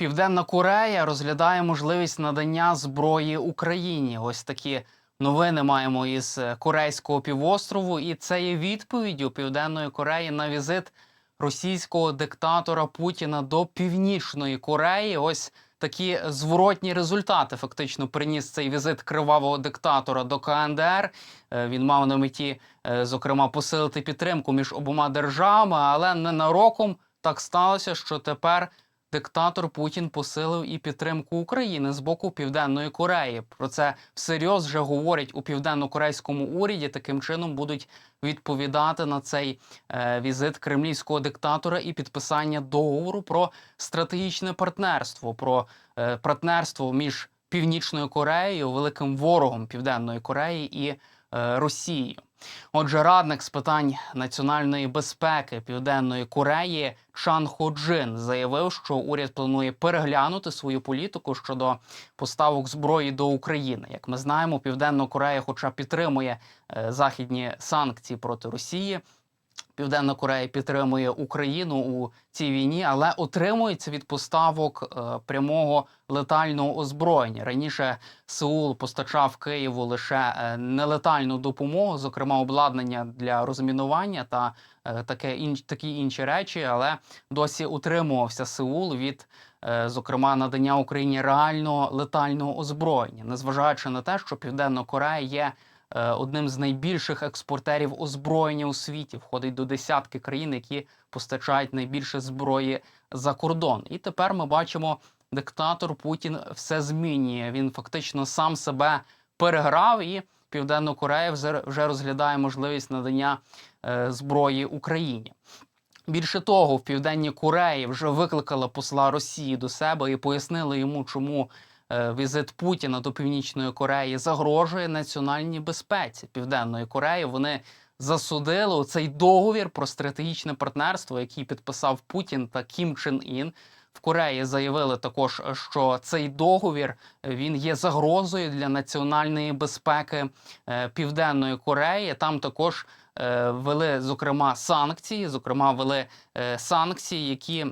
Південна Корея розглядає можливість надання зброї Україні. Ось такі новини маємо із е, Корейського півострову, і це є відповіддю Південної Кореї на візит російського диктатора Путіна до Північної Кореї. Ось такі зворотні результати фактично приніс цей візит кривавого диктатора до КНДР. Е, Він мав на меті, е, зокрема, посилити підтримку між обома державами, але ненароком так сталося, що тепер диктатор Путін посилив і підтримку України з боку Південної Кореї. Про це всерйоз вже говорять у південно-корейському уряді. Таким чином будуть відповідати на цей е, візит кремлівського диктатора і підписання договору про стратегічне партнерство, про е, партнерство між Північною Кореєю, великим ворогом Південної Кореї і е, Росією. Отже, радник з питань національної безпеки Південної Кореї Чан Ходжин заявив, що уряд планує переглянути свою політику щодо поставок зброї до України. Як ми знаємо, Південна Корея, хоча підтримує е, західні санкції проти Росії. Південна Корея підтримує Україну у цій війні, але отримується від поставок е, прямого летального озброєння. Раніше Сеул постачав Києву лише е, нелетальну допомогу, зокрема обладнання для розмінування та е, таке інш, такі інші речі, але досі утримувався Сеул від. Зокрема, надання Україні реального летального озброєння, незважаючи на те, що Південна Корея є одним з найбільших експортерів озброєння у світі, входить до десятки країн, які постачають найбільше зброї за кордон. І тепер ми бачимо, диктатор Путін все змінює. Він фактично сам себе переграв, і Південна Корея вже- розглядає можливість надання е, зброї Україні. Більше того, в Південній Кореї вже викликали посла Росії до себе і пояснили йому, чому е, візит Путіна до Північної Кореї загрожує національній безпеці Південної Кореї. Вони засудили цей договір про стратегічне партнерство, який підписав Путін та Кім Чен Ін. В Кореї заявили також, що цей договір е, він є загрозою для національної безпеки е, Південної Кореї. Там також е, ввели зокрема санкції, зокрема ввели е, санкції, які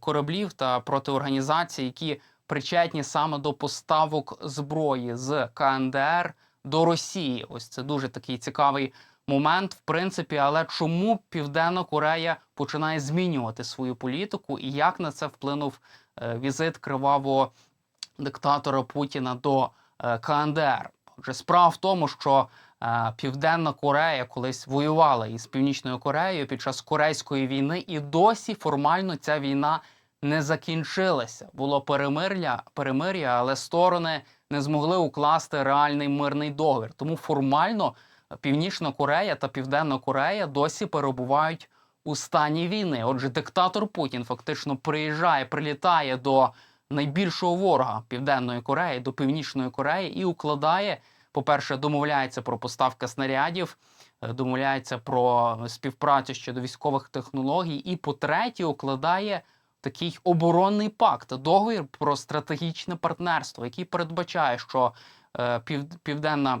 кораблів та проти організацій, які причетні саме до поставок зброї з КНДР до Росії. Ось це дуже такий цікавий момент, в принципі. Але чому Південна Корея починає змінювати свою політику, і як на це вплинув е, візит кривавого диктатора Путіна до е, КНДР? Отже, справа в тому, що е, Південна Корея колись воювала із Північною Кореєю під час Корейської війни, і досі формально ця війна не закінчилася. Було перемир'я, перемир'я, але сторони не змогли укласти реальний мирний договір. Тому формально Північна Корея та Південна Корея досі перебувають у стані війни. Отже, диктатор Путін фактично приїжджає, прилітає до найбільшого ворога Південної Кореї, до Північної Кореї і укладає, по-перше, домовляється про поставки снарядів, е, домовляється про співпрацю щодо військових технологій, і по-третє, укладає такий оборонний пакт, договір про стратегічне партнерство, який передбачає, що е, пів, південна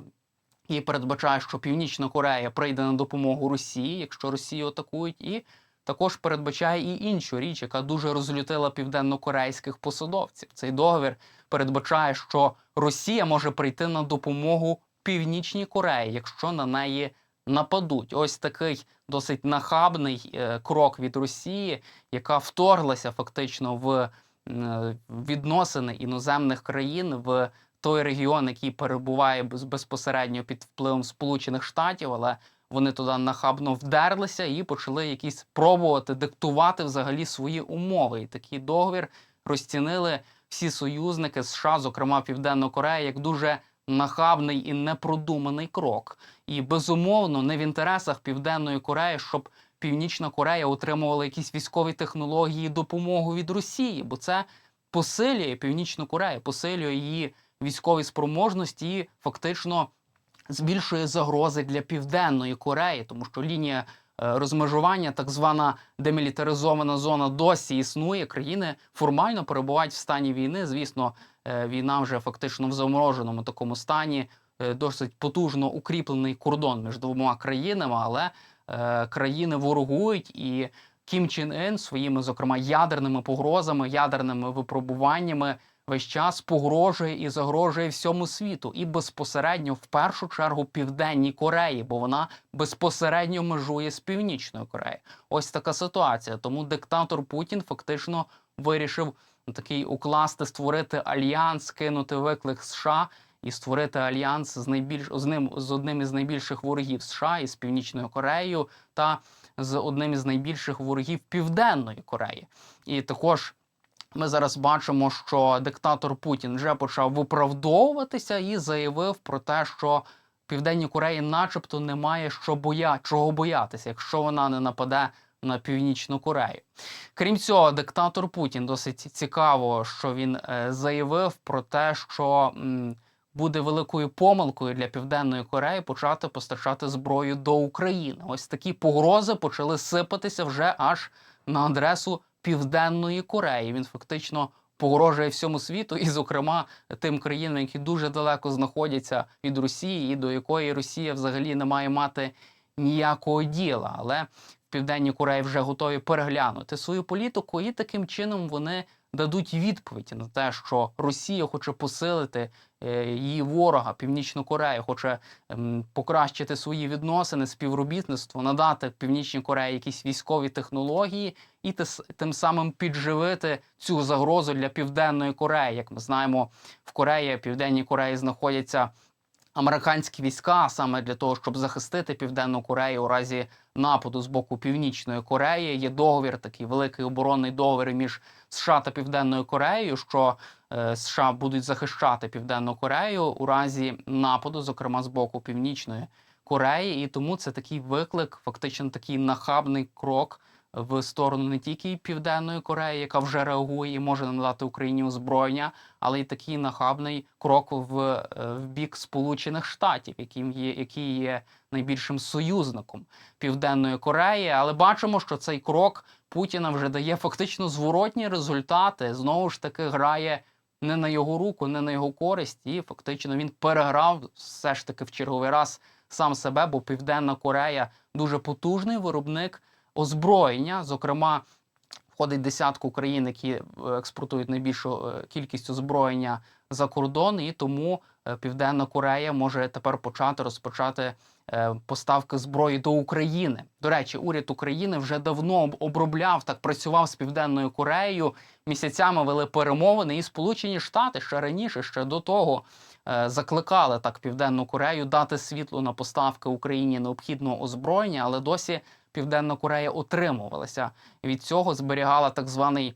і передбачає, що Північна Корея прийде на допомогу Росії, якщо Росію атакують, і також передбачає і іншу річ, яка дуже розлютила південно-корейських посадовців. Цей договір передбачає, що Росія може прийти на допомогу Північній Кореї, якщо на неї нападуть. Ось такий досить нахабний е, крок від Росії, яка вторглася фактично в е, відносини іноземних країн в той регіон, який перебуває безпосередньо під впливом Сполучених Штатів, але вони туди нахабно вдерлися і почали якісь пробувати диктувати взагалі свої умови. І такий договір розцінили всі союзники США, зокрема Південна Корея, як дуже нахабний і непродуманий крок. І безумовно не в інтересах Південної Кореї, щоб Північна Корея отримувала якісь військові технології, і допомогу від Росії, бо це посилює Північну Корею, посилює її військові спроможності і фактично збільшує загрози для Південної Кореї, тому що лінія розмежування, так звана демілітаризована зона, досі існує. Країни формально перебувають в стані війни. Звісно, е, війна вже фактично в замороженому такому стані. е, Досить потужно укріплений кордон між двома країнами, але е, країни ворогують і Кім Чен Ін своїми, зокрема, ядерними погрозами, ядерними випробуваннями весь час погрожує і загрожує всьому світу, і безпосередньо в першу чергу Південній Кореї, бо вона безпосередньо межує з Північною Кореєю. Ось така ситуація. Тому диктатор Путін фактично вирішив такий укласти, створити альянс, кинути виклик США і створити альянс з найбільш з ним з одним із найбільших ворогів США із Північною Кореєю та з одним із найбільших ворогів Південної Кореї. І також ми зараз бачимо, що диктатор Путін вже почав виправдовуватися і заявив про те, що Південній Кореї, начебто, немає що боя, чого боятися, якщо вона не нападе на Північну Корею. Крім цього, диктатор Путін досить цікаво, що він е, заявив про те, що буде великою помилкою для Південної Кореї почати постачати зброю до України. Ось такі погрози почали сипатися вже аж на адресу Південної Кореї. Він фактично погрожує всьому світу, і, зокрема, тим країнам, які дуже далеко знаходяться від Росії, і до якої Росія взагалі не має мати ніякого діла. Але в Південній Кореї вже готові переглянути свою політику, і таким чином вони дадуть відповідь на те, що Росія хоче посилити е, її ворога, Північну Корею, хоче ем, покращити свої відносини, співробітництво, надати Північній Кореї якісь військові технології і тим самим підживити цю загрозу для Південної Кореї. Як ми знаємо, в Кореї, Південній Кореї знаходяться американські війська саме для того, щоб захистити Південну Корею у разі нападу з боку Північної Кореї. Є договір, такий великий оборонний договір між США та Південною Кореєю, що е, США будуть захищати Південну Корею у разі нападу, зокрема з боку Північної Кореї. І тому це такий виклик, фактично такий нахабний крок в сторону не тільки Південної Кореї, яка вже реагує і може надати Україні озброєння, але й такий нахабний крок в, е, в бік Сполучених Штатів, яким є, які є найбільшим союзником Південної Кореї. Але бачимо, що цей крок Путіна вже дає фактично зворотні результати. Знову ж таки грає не на його руку, не на його користь, і фактично він переграв все ж таки в черговий раз сам себе, бо Південна Корея дуже потужний виробник озброєння. Зокрема, входить десятку країн, які е, експортують найбільшу е, кількість озброєння за кордон, і тому Південна Корея може тепер почати розпочати е, поставки зброї до України. До речі, уряд України вже давно обробляв так, працював з Південною Кореєю. Місяцями вели перемовини, і Сполучені Штати ще раніше, ще до того. е, Закликали так Південну Корею дати світло на поставки Україні необхідного озброєння, але досі Південна Корея утримувалася від цього, зберігала так званий е,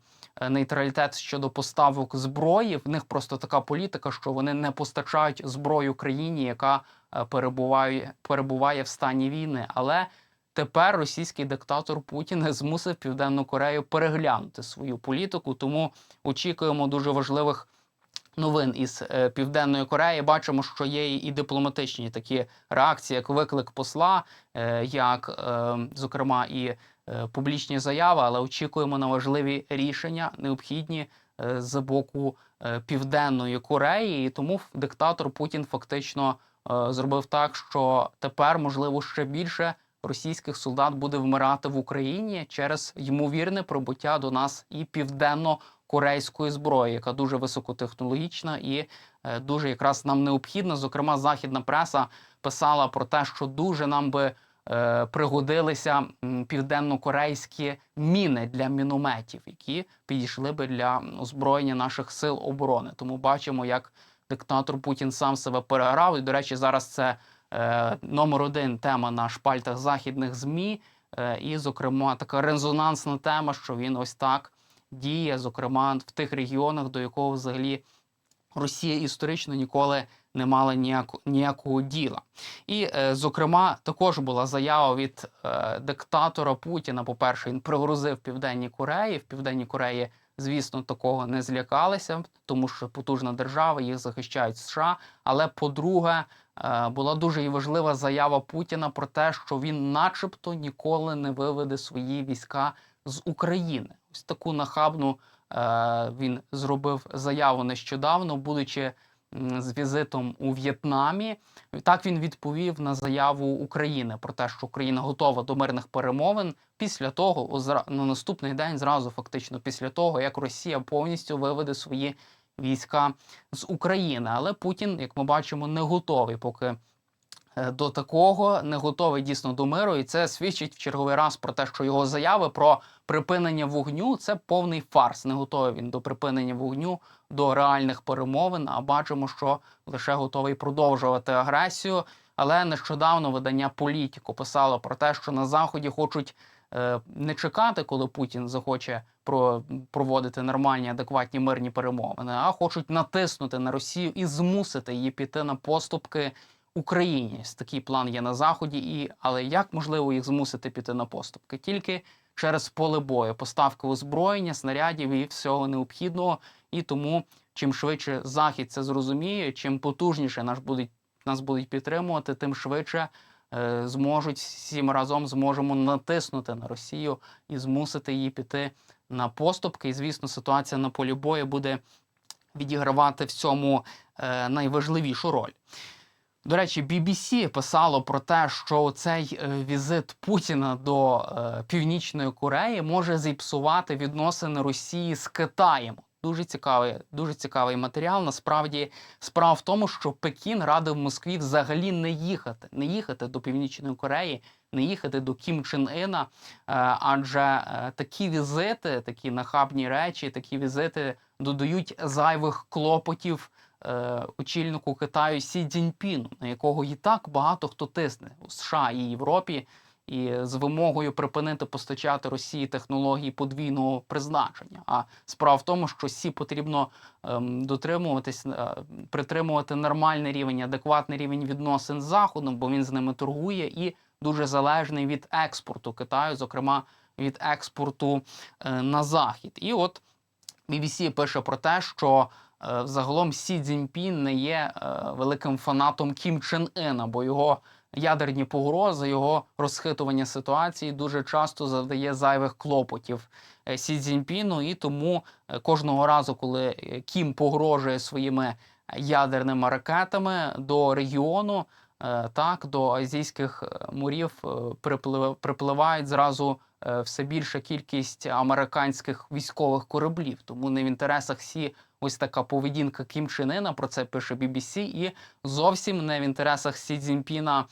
нейтралітет щодо поставок зброї. В них просто така політика, що вони не постачають зброю країні, яка е, перебуває, перебуває в стані війни. Але тепер російський диктатор Путін змусив Південну Корею переглянути свою політику. Тому очікуємо дуже важливих. Новин із е, Південної Кореї бачимо, що є і дипломатичні такі реакції, як виклик посла, е, як, е, зокрема, і е, публічні заяви, але очікуємо на важливі рішення, необхідні е, з боку е, Південної Кореї. І тому диктатор Путін фактично е, зробив так, що тепер, можливо, ще більше російських солдат буде вмирати в Україні через ймовірне прибуття до нас і південно-корейської зброї, яка дуже високотехнологічна і е, дуже якраз нам необхідна. Зокрема, західна преса писала про те, що дуже нам би е, пригодилися м, південно-корейські міни для мінометів, які підійшли би для озброєння наших сил оборони. Тому бачимо, як диктатор Путін сам себе переграв. І, до речі, зараз це е, номер один тема на шпальтах західних ЗМІ. Е, і, зокрема, така резонансна тема, що він ось так діє, зокрема в тих регіонах, до якого взагалі Росія історично ніколи не мала ніяко, ніякого діла. І, е, зокрема, також була заява від е, диктатора Путіна. По-перше, він пригрозив Південній Кореї. В Південній Кореї, звісно, такого не злякалися, тому що потужна держава, їх захищають США. Але по-друге, е, була дуже і важлива заява Путіна про те, що він, начебто, ніколи не виведе свої війська з України. Ось таку нахабну е, він зробив заяву нещодавно, будучи з візитом у В'єтнамі. Так він відповів на заяву України про те, що Україна готова до мирних перемовин. Після того, на наступний день, зразу фактично після того, як Росія повністю виведе свої війська з України. Але Путін, як ми бачимо, не готовий поки е, до такого, не готовий дійсно до миру, і це свідчить в черговий раз про те, що його заяви про припинення вогню це повний фарс. Не готовий він до припинення вогню, до реальних перемовин. А бачимо, що лише готовий продовжувати агресію. Але нещодавно видання Політіко писало про те, що на заході хочуть е, не чекати, коли Путін захоче про, проводити нормальні, адекватні мирні перемовини, а хочуть натиснути на Росію і змусити її піти на поступки Україні. Такий план є на заході. І але як можливо їх змусити піти на поступки? Тільки через поле бою, поставки озброєння, снарядів і всього необхідного. І тому чим швидше захід це зрозуміє, чим потужніше нас будуть нас будуть підтримувати, тим швидше е, зможуть всім разом зможемо натиснути на Росію і змусити її піти на поступки. І звісно, ситуація на полі бою буде відігравати в цьому е, найважливішу роль. До речі, BBC писало про те, що цей е, візит Путіна до е, Північної Кореї може зіпсувати відносини Росії з Китаєм. Дуже цікавий, дуже цікавий матеріал. Насправді, справа в тому, що Пекін радив Москві взагалі не їхати, не їхати до Північної Кореї, не їхати до Кім Чен Іна, е, адже такі візити, такі нахабні речі, такі візити додають зайвих клопотів е, очільнику Китаю Сі Цзіньпіну, на якого і так багато хто тисне у США і Європі, і з вимогою припинити постачати Росії технології подвійного призначення. А справа в тому, що Сі потрібно ем, дотримуватись, е, притримувати нормальний рівень, адекватний рівень відносин з Заходом, бо він з ними торгує і дуже залежний від експорту Китаю, зокрема від експорту е, на захід. І от BBC пише про те, що е, загалом Сі Цзіньпін не є е, великим фанатом Кім Чен Ина, бо його ядерні погрози, його розхитування ситуації дуже часто завдає зайвих клопотів е, Сі Цзіньпіну. І тому е, кожного разу, коли е, Кім погрожує своїми ядерними ракетами до регіону, е, так до азійських е, морів е, приплив- припливають зразу е, все більша кількість американських військових кораблів. Тому не в інтересах Сі ось така поведінка Кім Чен Ина, про це пише BBC, і зовсім не в інтересах Сі Цзіньпіна,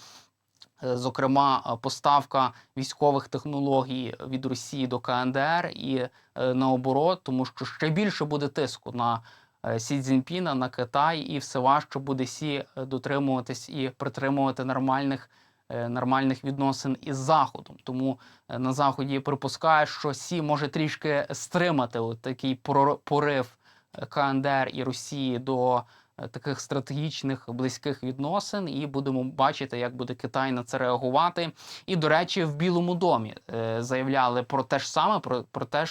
е, зокрема, е, поставка військових технологій від Росії до КНДР і е, наоборот, тому що ще більше буде тиску на е, Сі Цзіньпіна, на Китай, і все важче буде Сі е, дотримуватись і притримувати нормальних. Е, Нормальних відносин із заходом, тому е, на заході припускають, що Сі може трішки стримати от такий порив е, КНДР і Росії до таких стратегічних близьких відносин, і будемо бачити, як буде Китай на це реагувати. І до речі, в Білому домі заявляли про те ж саме, про, про те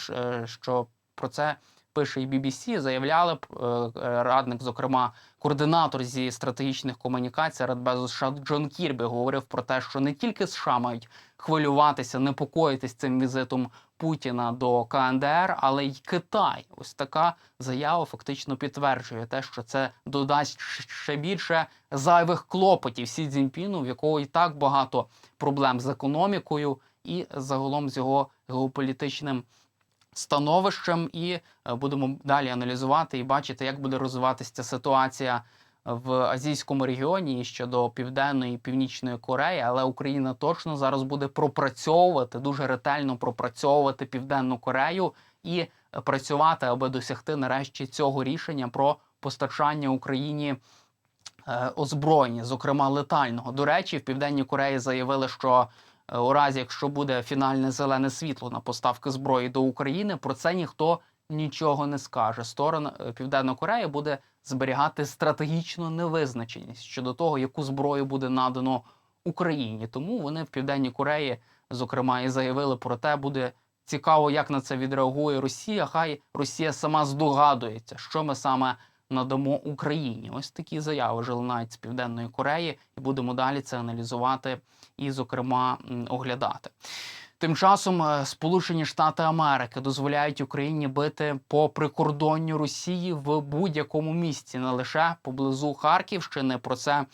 що про це пише і BBC, заявляли е, е, радник, зокрема, координатор зі стратегічних комунікацій Радбезу США Джон Кірбі говорив про те, що не тільки США мають хвилюватися, непокоїтись цим візитом Путіна до КНДР, але й Китай. Ось така заява фактично підтверджує те, що це додасть ще більше зайвих клопотів Сі Цзіньпіну, в якого і так багато проблем з економікою і загалом з його геополітичним становищем. І е, будемо далі аналізувати і бачити, як буде розвиватися ситуація в азійському регіоні щодо південної і північної Кореї, але Україна точно зараз буде пропрацьовувати дуже ретельно пропрацьовувати південну Корею і працювати, аби досягти нарешті цього рішення про постачання Україні. е, Озброєння, зокрема летального. До речі, в Південній Кореї заявили, що у разі, якщо буде фінальне зелене світло на поставки зброї до України, про це ніхто нічого не скаже. Сторона е, Південна Корея буде зберігати стратегічну невизначеність щодо того, яку зброю буде надано Україні. Тому вони в Південній Кореї, зокрема, і заявили про те, буде цікаво, як на це відреагує Росія. Хай Росія сама здогадується, що ми саме надамо Україні. Ось такі заяви вже лунають з Південної Кореї, і будемо далі це аналізувати і, зокрема, оглядати. Тим часом е, Сполучені Штати Америки дозволяють Україні бити по прикордонню Росії в будь-якому місці, не лише поблизу Харківщини. Про це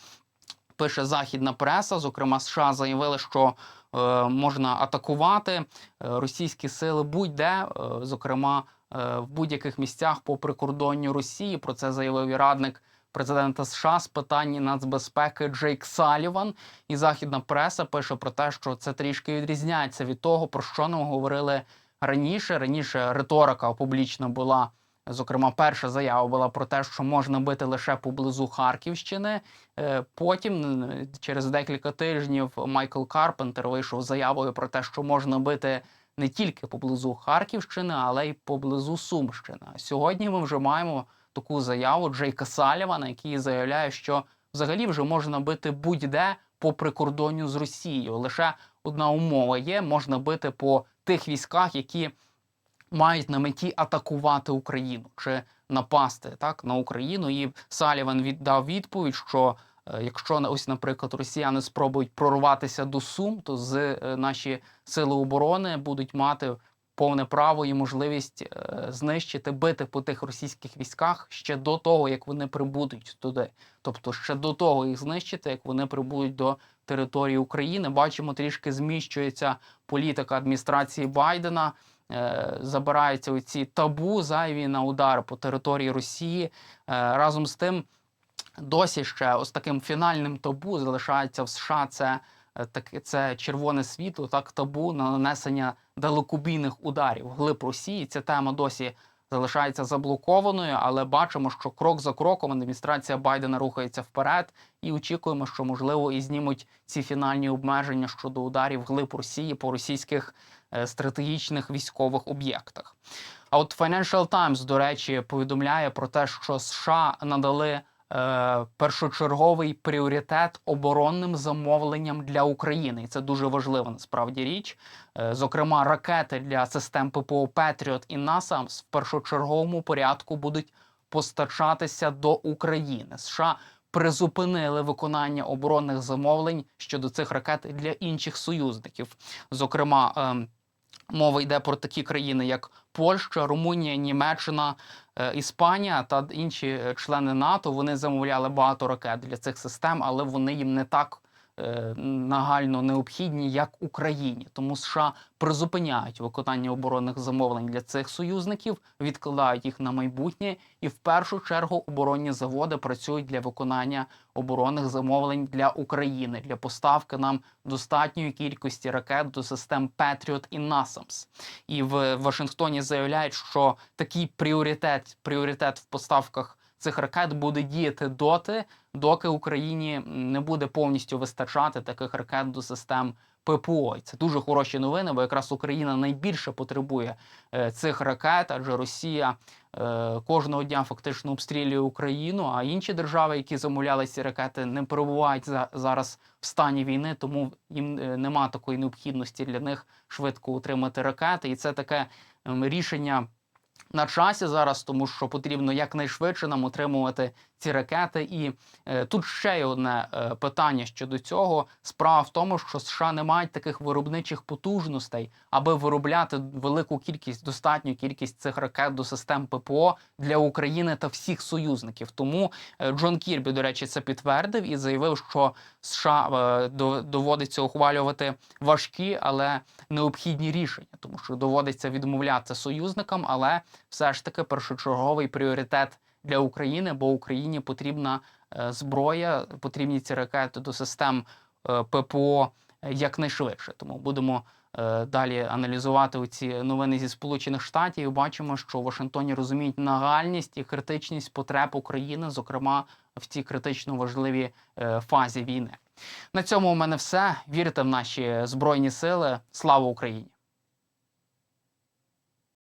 пише західна преса. Зокрема, США заявили, що е, можна атакувати е, російські сили будь-де, е, зокрема в будь-яких місцях по прикордонню Росії. Про це заявив і радник президента США з питань нацбезпеки Джейк Саліван. І західна преса пише про те, що це трішки відрізняється від того, про що нам говорили раніше. Раніше риторика публічна була. Зокрема, перша заява була про те, що можна бити лише поблизу Харківщини. Е, Потім, через декілька тижнів, Майкл Карпентер вийшов з заявою про те, що можна бити не тільки поблизу Харківщини, але й поблизу Сумщини. Сьогодні ми вже маємо таку заяву Джейка Салівана, який заявляє, що взагалі вже можна бити будь-де по прикордонню з Росією. Лише одна умова є: можна бити по тих військах, які мають на меті атакувати Україну чи напасти так на Україну. І Саліван віддав відповідь, що якщо на- ось, наприклад, росіяни спробують прорватися до Сум, то з е, наші сили оборони будуть мати повне право і можливість е, знищити, бити по тих російських військах ще до того, як вони прибудуть туди. Тобто ще до того їх знищити, як вони прибудуть до території України. Бачимо, трішки зміщується політика адміністрації Байдена. Е, забираються оці табу зайві на удар по території Росії. Е, разом з тим, досі ще ось таким фінальним табу залишається в США. Це е, таке це червоне світло, так табу на нанесення далекобійних ударів глиб Росії. Ця тема досі залишається заблокованою, але бачимо, що крок за кроком адміністрація Байдена рухається вперед, і очікуємо, що можливо і знімуть ці фінальні обмеження щодо ударів глиб Росії по російських е, стратегічних військових об'єктах. А от Financial Times, до речі, повідомляє про те, що США надали першочерговий пріоритет оборонним замовленням для України, і це дуже важлива насправді річ. Е, зокрема, ракети для систем ППО Петріот і НАСАМС в першочерговому порядку будуть постачатися до України. США призупинили виконання оборонних замовлень щодо цих ракет для інших союзників. Зокрема, ем, мова йде про такі країни, як Польща, Румунія, Німеччина, е, Іспанія та інші е, члени НАТО. Вони замовляли багато ракет для цих систем, але вони їм не так. Е, Нагально необхідні як Україні, тому США призупиняють виконання оборонних замовлень для цих союзників, відкладають їх на майбутнє, і в першу чергу оборонні заводи працюють для виконання оборонних замовлень для України для поставки нам достатньої кількості ракет до систем Петріот і NASAMS. І в Вашингтоні заявляють, що такий пріоритет, пріоритет в поставках цих ракет буде діяти доти, доки Україні не буде повністю вистачати таких ракет до систем ППО. І це дуже хороші новини, бо якраз Україна найбільше потребує е, цих ракет, адже Росія е, кожного дня фактично обстрілює Україну. А інші держави, які замовляли ці ракети, не перебувають за, зараз в стані війни, тому їм е, нема такої необхідності для них швидко утримати ракети. І це таке ем, рішення на часі зараз, тому що потрібно якнайшвидше нам отримувати ці ракети. І е, тут ще одне е, питання щодо цього. Справа в тому, що США не мають таких виробничих потужностей, аби виробляти велику кількість, достатню кількість цих ракет до систем ППО для України та всіх союзників. Тому е, Джон Кірбі, до речі, це підтвердив і заявив, що США е, доводиться ухвалювати важкі, але необхідні рішення, тому що доводиться відмовляти союзникам, але все ж таки першочерговий пріоритет для України, бо Україні потрібна е, зброя, потрібні ці ракети до систем е, ППО е, якнайшвидше. Тому будемо далі аналізувати ці новини зі Сполучених Штатів. і Бачимо, що в Вашингтоні розуміють нагальність і критичність потреб України, зокрема в цій критично важливій фазі війни. На цьому у мене все. Вірте в наші збройні сили. Слава Україні!